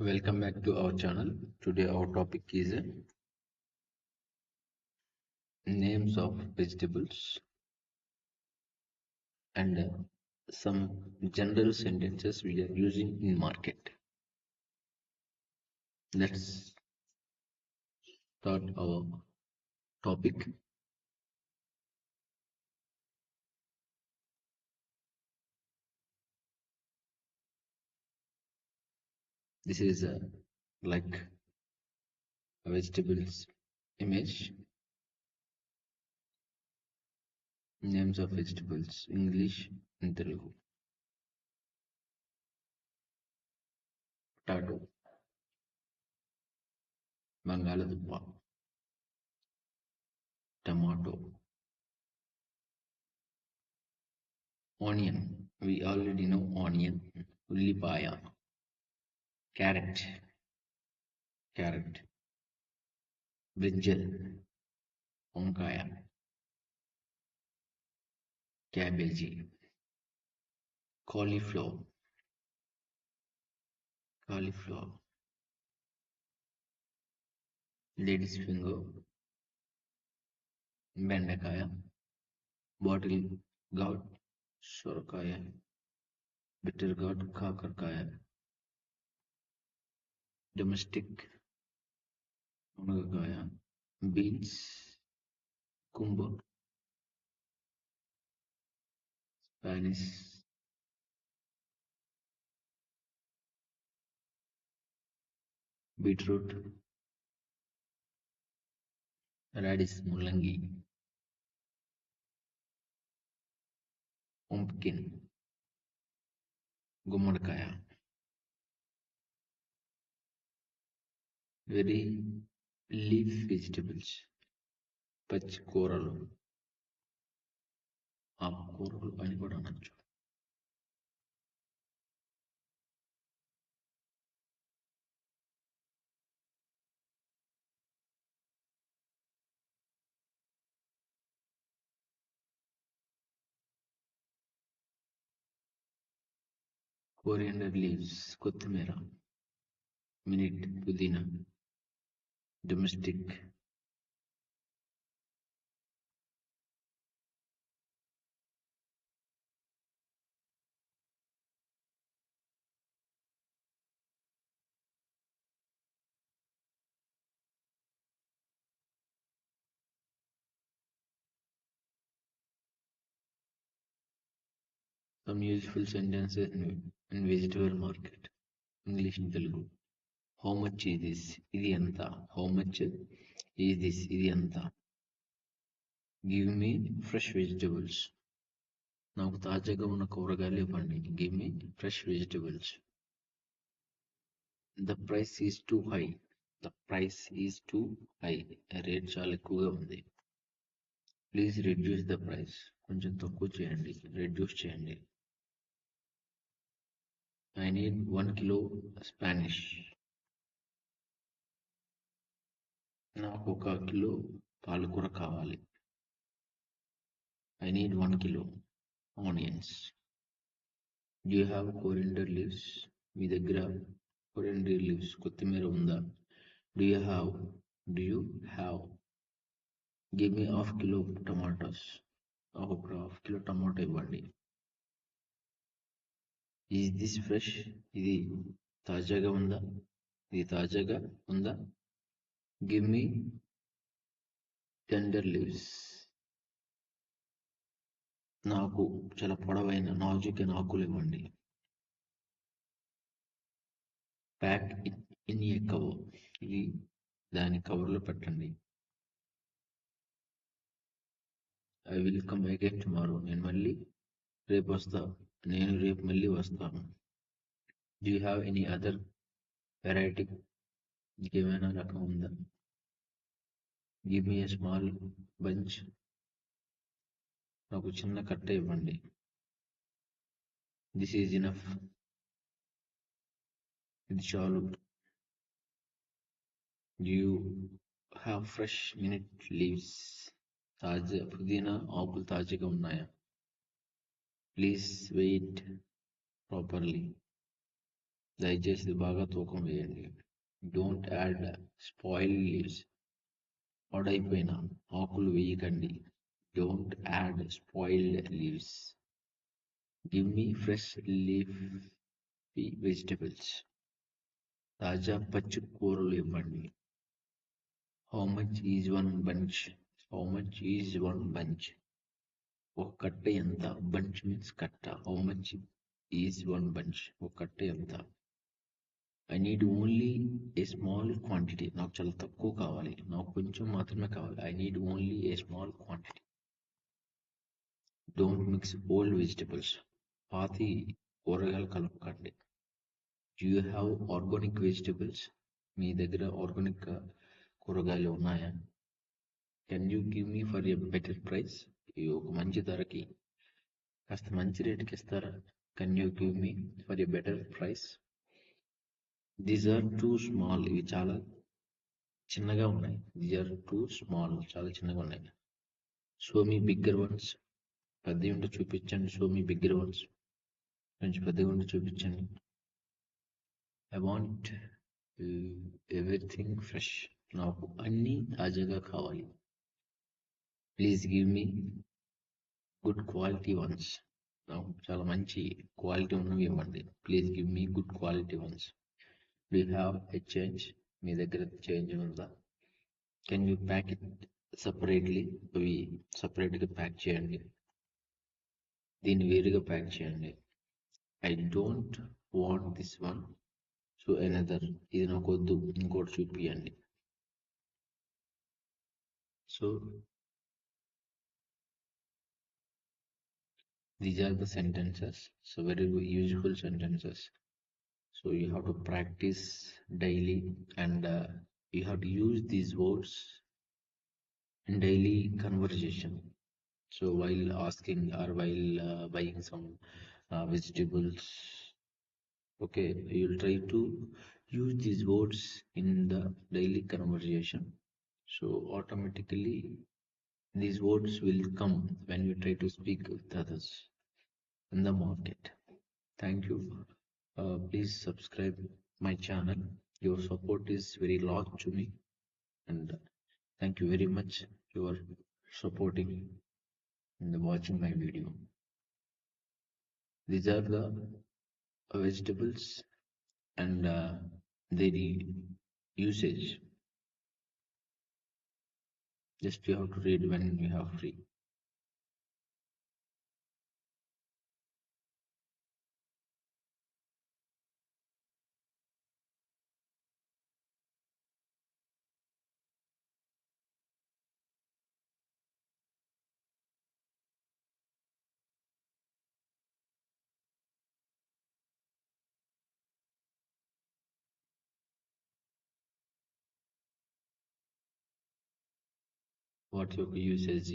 Welcome back to our channel. Today our topic is uh, names of vegetables and uh, some general sentences we are using in market. Let's start our topic. This is uh, like a vegetables image. Names of vegetables, English and Telugu. Potato, బంగాళదుంప tomato, onion. We already know onion. ఉల్లిపాయ carrot, carrot, brinjal, వంకాయ cabbage cauliflower, cauliflower, ladies finger బెండకాయ bottle gourd సొరకాయ bitter God కాకరకాయ domestic మునగకాయ beans కుంబ Spanish beetroot radius ముల్లంగి pumpkin గుమ్మడికాయ very leaf vegetables పచ్చి కూరలు ఆకుకూరలు అని కూడా అనొచ్చు కోరియండర్ లీవ్స్ కొత్తిమీర మినిట్ పుదీనా domestic Some useful sentences in vegetable market, English and Telugu. How much ఈ దిస్ ఇది ఎంత? హౌ మచ్ ఈ దిస్ ఇది ఎంత? గివ్ మీ ఫ్రెష్ వెజిటేబుల్స్ నాకు తాజాగా ఉన్న కూరగాయలు ఇవ్వండి. Give me fresh vegetables the price is too high the price is too high rate చాలా ఎక్కువగా ఉంది. ప్లీజ్ రెడ్యూస్ ద ప్రైస్ కొంచెం తక్కువ చేయండి. రెడ్యూస్ చేయండి. I need one kilo spinach నాకు ఒక కిలో పాలకూర కావాలి. I need one kilo onions you have coriander leaves మీ దగ్గర కోరియండర్ లీవ్స్ కొత్తిమీర ఉందా? Do you have do you have give me half kilo tomatoes ఒక హాఫ్ కిలో టమాటో ఇవ్వండి. Is this fresh ఇది తాజాగా ఉందా? ఇది తాజాగా ఉందా? Give me టెండర్ లీవ్స్ నాకు చాలా పొడవైన నాజుకైన ఆకులు ఇవ్వండి. ప్యాక్ ఇన్ ఏ కవర్ ఇది దాని కవర్లో పెట్టండి. I will come again tomorrow నేను మళ్ళీ రేపు వస్తా. నేను రేపు మళ్ళీ వస్తాను. Do you have any other variety ఇంకేమైనా రకం ఉందా? Give me a small bunch. నాకు చిన్న కట్ట ఇవ్వండి. దిస్ ఈజ్ ఇనఫ్ ఇది చాలు. You have fresh mint leaves తాజా పుదీనా ఆకులు తాజాగా ఉన్నాయా? ప్లీజ్ వెయిట్ ప్రాపర్లీ దయచేసి బాగా తూకం వేయండి. డోంట్ యాడ్ స్పాయిల్ లీవ్స్ పాడైపోయిన ఆకులు వేయకండి don't add spoiled leaves give me fresh leaf vegetables తాజా పచ్చి కూరలు ఇవ్వండి how much is one bunch how much is one bunch ఒక కట్ట ఎంత బంచ్ మీన్స్ కట్ట how much is one bunch ఒక కట్ట ఎంత I need only a small quantity నాకు చాలా తక్కువ కావాలి. నాకు కొంచెం మాత్రమే కావాలి. I need only a small quantity don't mix old vegetables పాతి కూరగాయలు కలపకండి. యూ హ్యావ్ ఆర్గానిక్ వెజిటబుల్స్ మీ దగ్గర ఆర్గానిక్ కూరగాయలు ఉన్నాయా? Can you give me for a better price ఒక మంచి ధరకి. కాస్త మంచి రేటుకి ఇస్తారా? Can you give me for a better price these are too small ఇవి చాలా చిన్నగా ఉన్నాయి. దీస్ ఆర్ టూ స్మాల్ చాలా చిన్నగా ఉన్నాయి. సో మీ బిగ్గర్ వన్స్ పెద్దవి ఉంటే చూపించండి. సో మీ బిగ్గర్ వన్స్ కొంచెం పెద్దగా ఉంటే చూపించండి. ఐ వాంట్ ఎవ్రీథింగ్ ఫ్రెష్ నాకు అన్నీ తాజాగా కావాలి. Please give me good quality ones నాకు చాలా మంచి క్వాలిటీ ఉన్నవి ఇవ్వండి. Please give me good quality ones do have a change మీ దగ్గర చేంజ్ ఉందా can you pack it separately అవి సపరేట్గా ప్యాక్ చేయండి దీన్ని వేరుగా ప్యాక్ చేయండి I don't want this one so another ఇది నాకు వద్దు ఇంకోటి చూపియండి so these are the sentences so very useful sentences so you have to practice daily and uh, you have to use these words in daily conversation. So while asking or while uh, buying some uh, vegetables okay you'll try to use these words in the daily conversation. So automatically these words will come when you try to speak with others in the market. Thank you uh, please subscribe my channel. Your support is very large to me. And thank you very much for supporting and watching my video. These are the vegetables and uh, their usage. Just you have to read when you have free what you use as.